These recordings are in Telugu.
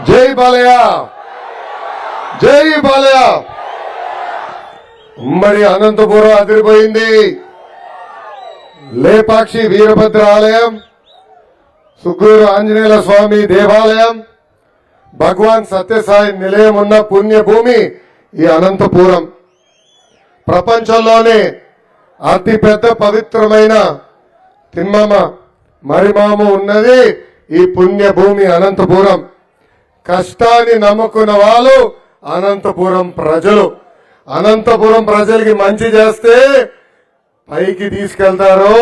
జై బాలయ్య. జై బాలయ్య. ఉమ్మడి అనంతపురం అదిరిపోయింది. లేపాక్షి వీరభద్ర ఆలయం సుగ్గురు ఆంజనేయుల స్వామి దేవాలయం భగవాన్ సత్యసాయి నిలయం ఉన్న పుణ్యభూమి ఈ అనంతపురం. ప్రపంచంలోనే అతి పెద్ద పవిత్రమైన తిమ్మమ్మ మరిమాము ఉన్నది ఈ పుణ్యభూమి అనంతపురం. కష్టాన్ని నమ్ముకున్న వాళ్ళు అనంతపురం ప్రజలు. అనంతపురం ప్రజలకి మంచి చేస్తే పైకి తీసుకెళ్తారు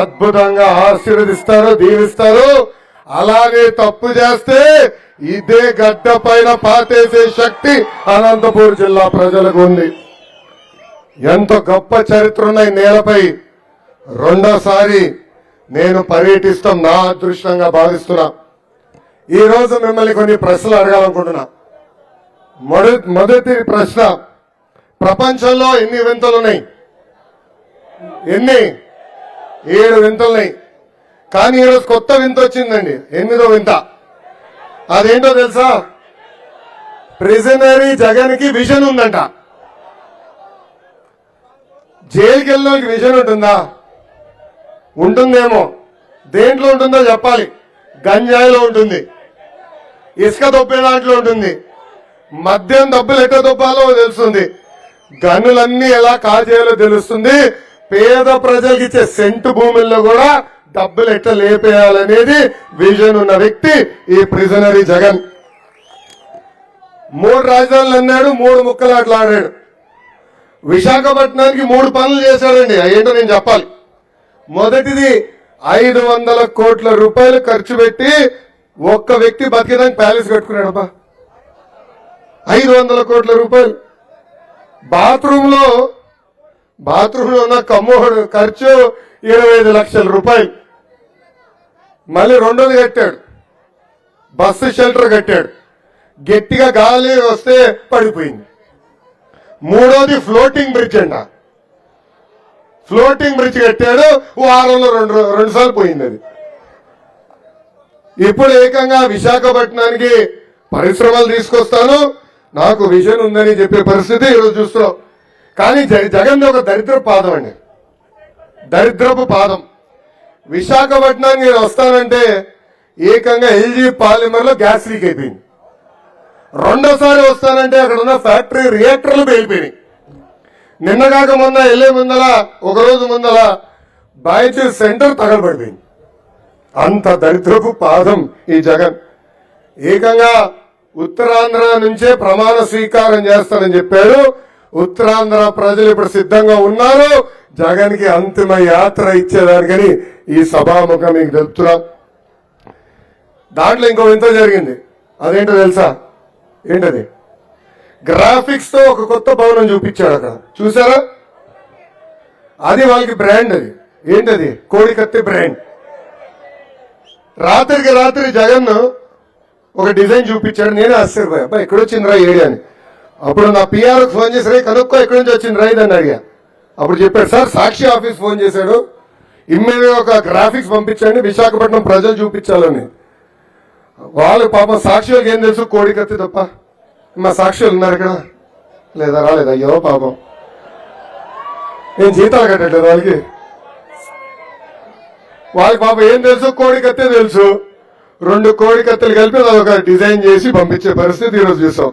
అద్భుతంగా ఆశీర్వదిస్తారు దీవిస్తారు. అలాగే తప్పు చేస్తే ఇదే గడ్డ పైన పాతేసే శక్తి అనంతపూర్ జిల్లా ప్రజలకు ఉంది. ఎంతో గొప్ప చరిత్ర ఉన్నాయి నేలపై రెండోసారి నేను పర్యటిస్తాం నా అదృష్టంగా భావిస్తున్నా. ఈ రోజు మిమ్మల్ని కొన్ని ప్రశ్నలు అడగాలనుకుంటున్నా. మొదటి మొదటి ప్రశ్న ప్రపంచంలో ఎన్ని వింతలు ఉన్నాయి ఎన్ని? ఏడు వింతలున్నాయి. కానీ ఈరోజు కొత్త వింత వచ్చిందండి. ఎనిమిదో వింత. అదేంటో తెలుసా? ప్రిజనరీ జగన్కి విజన్ ఉందంట. జైలుకి వెళ్ళిన విజన్ ఉంటుందా? ఉంటుందేమో. దేంట్లో ఉంటుందో చెప్పాలి. గంజాయిలో ఉంటుంది. ఇసుక దొబ్బే దాంట్లో ఉంటుంది. మద్యం డబ్బులు ఎక్కడ దొబ్బాలో తెలుస్తుంది. గనులన్నీ ఎలా కాజేయాలో తెలుస్తుంది. పేద ప్రజలకు ఇచ్చే సెంటు భూముల్లో కూడా డబ్బులు ఎట్లా లేపేయాలనేది విజన్ ఉన్న వ్యక్తి ఈ ప్రిజనరీ జగన్. మూడు రాజధానులు అన్నాడు మూడు ముక్కలాట్లు ఆడాడు. విశాఖపట్నానికి మూడు పనులు చేశాడండి అయ్యేంటో నేను చెప్పాలి. మొదటిది ఐదు వందల కోట్ల రూపాయలు ఖర్చు పెట్టి ఒక్క వ్యక్తి బతికేదానికి ప్యాలెస్ కట్టుకున్నాడబ్బా. ఐదు వందల కోట్ల రూపాయలు. బాత్రూమ్లో బాత్రూమ్లో ఉన్న కమ్మోడు ఖర్చు ఇరవై ఐదు లక్షల రూపాయలు. మళ్ళీ రెండోది కట్టాడు. బస్సు షెల్టర్ కట్టాడు. గట్టిగా గాలి వస్తే పడిపోయింది. మూడోది ఫ్లోటింగ్ బ్రిడ్జ్ అండి ఫ్లోటింగ్ బ్రిడ్జ్ కట్టాడు వారంలో రెండు రెండు సార్లు పోయింది అది. ఇప్పుడు ఏకంగా విశాఖపట్నానికి పరిశ్రమలు తీసుకొస్తాను. నాకు విజన్ ఉందని చెప్పే పరిస్థితి ఈరోజు చూస్తున్నాం. కానీ జగన్ ఒక దరిద్ర పాదం అండి. దరిద్రపు పాదం. విశాఖపట్నానికి నేను వస్తానంటే ఏకంగా ఎల్జీ పాలిమర్లో గ్యాస్ లీక్ అయిపోయింది. రెండోసారి వస్తానంటే అక్కడ ఉన్న ఫ్యాక్టరీ రియాక్టర్లు పేలిపోయినాయి. నిన్న కాక మొన్న వెళ్ళే ముందల ఒకరోజు ముందల బాయ్చూ సెంటర్ తగలబడిపోయింది అంత దరిద్రపు పాదం ఈ జగన్. ఏకంగా ఉత్తరాంధ్ర నుంచే ప్రమాణ స్వీకారం చేస్తానని చెప్పాడు. ఉత్తరాంధ్ర ప్రజలు ఇప్పుడు సిద్ధంగా ఉన్నారు. జగన్కి అంతిమ యాత్ర ఇచ్చేదానికని ఈ సభాముఖం మీకు తెలుపుతున్నా. దాంట్లో ఇంకో వింత జరిగింది. అదేంటో తెలుసా? ఏంటది? గ్రాఫిక్స్తో ఒక కొత్త భవనం చూపించాడు అక్కడ చూసారా? అది వాళ్ళకి బ్రాండ్ అది. ఏంటది? కోడికత్తి బ్రాండ్ రాత్రికి రాత్రి జగన్ ఒక డిజైన్ చూపించాడు. నేనే ఆశ్చర్యపోయా. అబ్బా ఎక్కడొచ్చిందిరా ఏరియా అని. అప్పుడు నా పిఆర్ ఫోన్ చేసి రే కనుక్కో ఎక్కడి నుంచి వచ్చింది రా ఇదని అడిగా. అప్పుడు చెప్పాడు సార్ సాక్షి ఆఫీస్ ఫోన్ చేశాడు. ఇమ్మీడియట్ ఒక గ్రాఫిక్స్ పంపించండి విశాఖపట్నం ప్రజలు చూపించాలని. వాళ్ళు పాపం సాక్షులకు ఏం తెలుసు? కోడికత్తి తప్ప. మా సాక్షులు ఉన్నారు ఇక్కడ. లేదా రాలేదు. అయ్యో పాపం. నేను జీతాలు కట్టట్లేదు వాళ్ళకి? వాళ్ళకి పాపం ఏం తెలుసు? కోడికత్తే తెలుసు. రెండు కోడికత్తెలు కలిపి అదొక డిజైన్ చేసి పంపించే పరిస్థితి ఈరోజు చూసాం.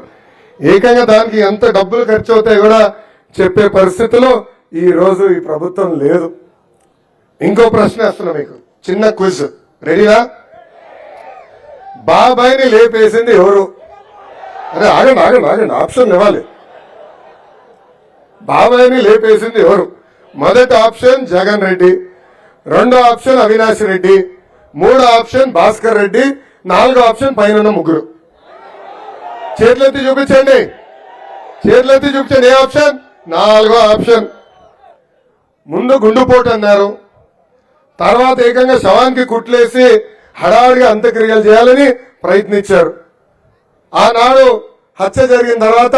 ఏకంగా దానికి ఎంత డబ్బులు ఖర్చు అవుతాయి కూడా చెప్పే పరిస్థితిలో ఈ రోజు ఈ ప్రభుత్వం లేదు. ఇంకో ప్రశ్న వేస్తున్నా మీకు. చిన్న క్విజ్. రెడీనా బాబాయ్ని లేపేసింది ఎవరు? అరే ఆగండి ఆగండి ఆగండి ఆప్షన్ ఇవ్వాలి. బాబాయ్ని లేపేసింది ఎవరు? మొదటి ఆప్షన్ జగన్ రెడ్డి రెండో ఆప్షన్ అవినాష్ రెడ్డి మూడో ఆప్షన్ భాస్కర్ రెడ్డి నాలుగో ఆప్షన్ పైన ముగ్గురు. చేతులెత్తి చూపించండి. చేతులెత్తి చూపించండి ఏ ఆప్షన్? నాలుగో ఆప్షన్. ముందు గుండుపోటు అన్నారు. తర్వాత ఏకంగా శవానికి కుట్లేసి హడావిడిగా అంత్యక్రియలు చేయాలని ప్రయత్నించారు. ఆనాడు హత్య జరిగిన తర్వాత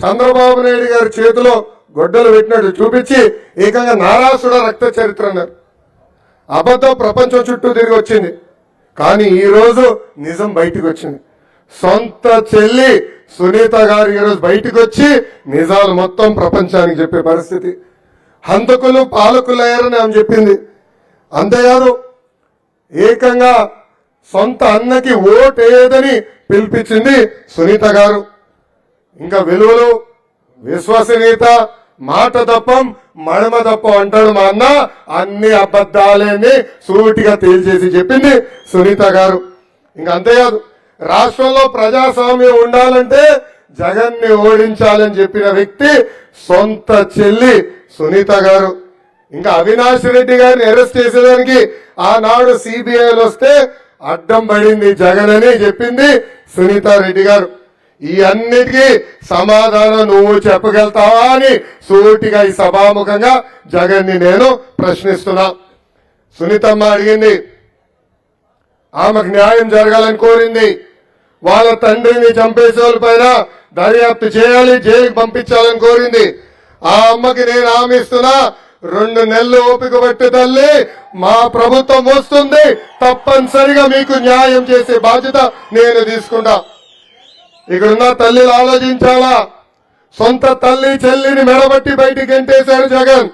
చంద్రబాబు నాయుడు గారి చేతిలో గొడ్డలు పెట్టినట్టు చూపించి ఏకంగా నారాసుడ రక్త చరిత్ర అన్నారు. అబద్ధం ప్రపంచం చుట్టూ తిరిగి వచ్చింది. కానీ ఈరోజు నిజం బయటికి వచ్చింది. సొంత చెల్లి సునీత గారు ఈరోజు బయటకు వచ్చి నిజాలు మొత్తం ప్రపంచానికి చెప్పే పరిస్థితి. హంతకులు పాలకులయ్యారని ఆమె చెప్పింది. అంతేకాదు ఏకంగా సొంత అన్నకి ఓటేదని పిలిపించింది సునీత గారు. ఇంకా విలువలు విశ్వసనీయత మాట తప్పం మడమ తప్పం అంటాడు మా అన్న. అన్ని అబద్ధాలని సూటిగా తేల్చేసి చెప్పింది సునీత గారు. ఇంకా అంతేకాదు రాష్ట్రంలో ప్రజాస్వామ్యం ఉండాలంటే జగన్ని ఓడించాలని చెప్పిన వ్యక్తి సొంత చెల్లి సునీత గారు. ఇంకా అవినాష్ రెడ్డి గారిని అరెస్ట్ చేసేదానికి ఆనాడు సిబిఐలు వస్తే అడ్డం పడింది జగన్ అని చెప్పింది సునీత రెడ్డి గారు. ఈ అన్నిటికీ సమాధానం నువ్వు చెప్పగలుగుతావా అని సూటిగా ఈ సభాముఖంగా జగన్ని నేను ప్రశ్నిస్తున్నా. సునీతమ్మ అడిగింది ఆమెకు న్యాయం జరగాలని కోరింది. వాళ్ళ తండ్రిని చంపేసే పైన దర్యాప్తు చేయాలి జైలుకి పంపించాలని కోరింది. ఆ అమ్మకి నేను హామీ ఇస్తున్నా రెండు నెలలు ఓపిక పట్టు తల్లి. మా ప్రభుత్వం వస్తుంది. తప్పనిసరిగా మీకు న్యాయం చేసే బాధ్యత నేను తీసుకుంటా. ఇక్కడున్న తల్లిలు ఆలోచించాలా? సొంత తల్లి చెల్లిని మెడబట్టి బయటికి ఎంటేశాడు జగన్.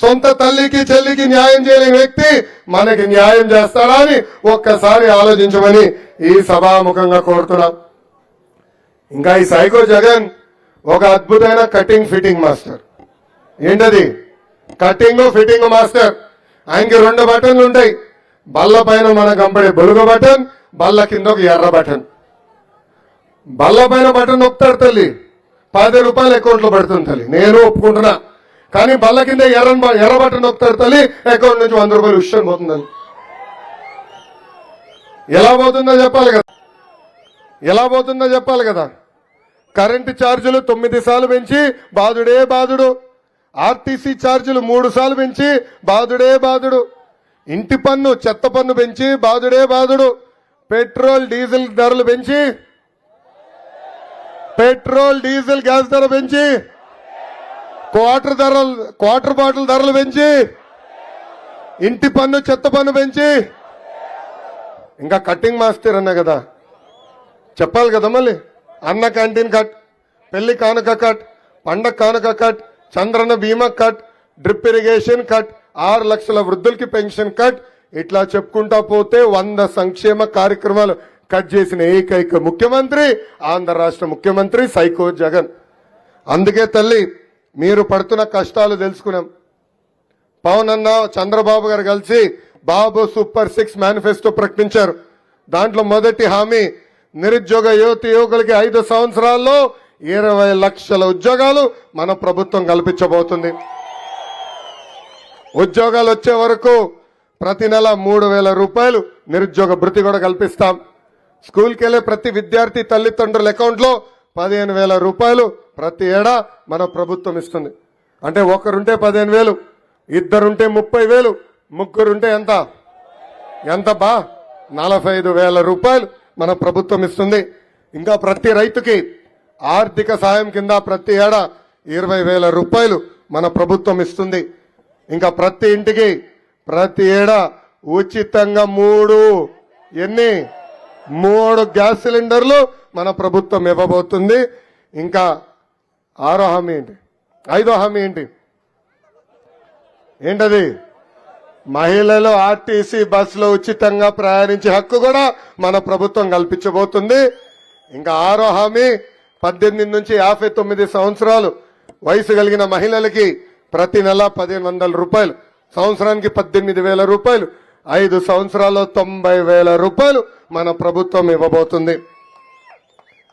సొంత తల్లికి చెల్లికి న్యాయం చేయలేని వ్యక్తి మనకి న్యాయం చేస్తాడా అని ఒక్కసారి ఆలోచించమని ఈ సభాముఖంగా కోరుతున్నాం. ఇంకా ఈ సైకో జగన్ ఒక అద్భుతమైన కటింగ్ ఫిట్టింగ్ మాస్టర్. ఏంటది? Cutting fitting master. ఆయనకి రెండు బటన్లు ఉంటాయి. బల్ల పైన మనకు కంపడే బొలుగు బటన్ బల్ల కింద ఒక ఎర్ర బటన్. బల్ల పైన బటన్ నొక్కుతాడు తల్లి. పది రూపాయలు అకౌంట్లో పడుతుంది తల్లి. నేను ఒప్పుకుంటున్నా. కానీ బల్ల కింద ఎర్ర ఎర్ర బటన్ నొక్కుతాడు తల్లి అకౌంట్ నుంచి వంద రూపాయలు విషయం పోతుందని ఎలా పోతుందో చెప్పాలి కదా. ఎలా పోతుందో చెప్పాలి కదా. కరెంటు ఛార్జీలు తొమ్మిది సార్లు పెంచి బాధుడే బాధుడు. ఆర్టీసీ ఛార్జీలు మూడు సార్లు పెంచి బాధుడే బాధుడు ఇంటి పన్ను చెత్త పన్ను పెంచి బాధుడే బాధుడు పెట్రోల్ డీజిల్ ధరలు పెంచి పెట్రోల్ డీజిల్ గ్యాస్ ధర పెంచి క్వార్టర్ ధరలు క్వార్టర్ బాటిల్ ధరలు పెంచి ఇంటి పన్ను చెత్త పన్ను పెంచి ఇంకా కట్టింగ్ మాస్టర్ అన్నా కదా. చెప్పాలి కదా మళ్ళీ. అన్న క్యాంటీన్ కట్ పెళ్ళి కానుక కట్ పండగ కానుక కట్ చంద్రన్న బీమా కట్ డ్రిప్ ఇరిగేషన్ కట్ ఆరు లక్షల వృద్ధులకి పెన్షన్ కట్. ఇట్లా చెప్పుకుంటా పోతే వంద సంక్షేమ కార్యక్రమాలు కట్ చేసిన ఏకైక ముఖ్యమంత్రి ఆంధ్ర రాష్ట్ర ముఖ్యమంత్రి సైకో జగన్. అందుకే తల్లి మీరు పడుతున్న కష్టాలు తెలుసుకున్నాం. పవన్ అన్న చంద్రబాబు గారు కలిసి బాబు సూపర్ సిక్స్ మేనిఫెస్టో ప్రకటించారు. దాంట్లో మొదటి హామీ నిరుద్యోగ యువతి యువకులకి ఐదు సంవత్సరాల్లో ఇరవై లక్షల ఉద్యోగాలు మన ప్రభుత్వం కల్పించబోతుంది. ఉద్యోగాలు వచ్చే వరకు ప్రతి నెల మూడు వేల రూపాయలు నిరుద్యోగ భృతి కూడా కల్పిస్తాం. స్కూల్కి వెళ్ళే ప్రతి విద్యార్థి తల్లిదండ్రుల అకౌంట్లో పదిహేను వేల రూపాయలు ప్రతి ఏడా మన ప్రభుత్వం ఇస్తుంది. అంటే ఒకరుంటే పదిహేను వేలు ఇద్దరుంటే ముప్పై వేలు ముగ్గురుంటే ఎంత? ఎంత బా? నలభై ఐదు వేల రూపాయలు మన ప్రభుత్వం ఇస్తుంది. ఇంకా ప్రతి రైతుకి ఆర్థిక సాయం కింద ప్రతి ఏడా ఇరవై వేల రూపాయలు మన ప్రభుత్వం ఇస్తుంది. ఇంకా ప్రతి ఇంటికి ప్రతి ఏడా ఉచితంగా మూడు ఎన్ని? మూడు గ్యాస్ సిలిండర్లు మన ప్రభుత్వం ఇవ్వబోతుంది. ఇంకా ఆరో హామీ ఏంటి? ఐదో హామీ ఏంటి? ఏంటది? మహిళలు ఆర్టీసీ బస్సులో ఉచితంగా ప్రయాణించే హక్కు కూడా మన ప్రభుత్వం కల్పించబోతుంది. ఇంకా ఆరో హామీ పద్దెనిమిది నుంచి యాభై తొమ్మిది సంవత్సరాలు వయసు కలిగిన మహిళలకి ప్రతి నెల పదిహేను వందల రూపాయలు. సంవత్సరానికి పద్దెనిమిది వేల రూపాయలు. ఐదు సంవత్సరాల్లో తొంభై వేల రూపాయలు మన ప్రభుత్వం ఇవ్వబోతుంది.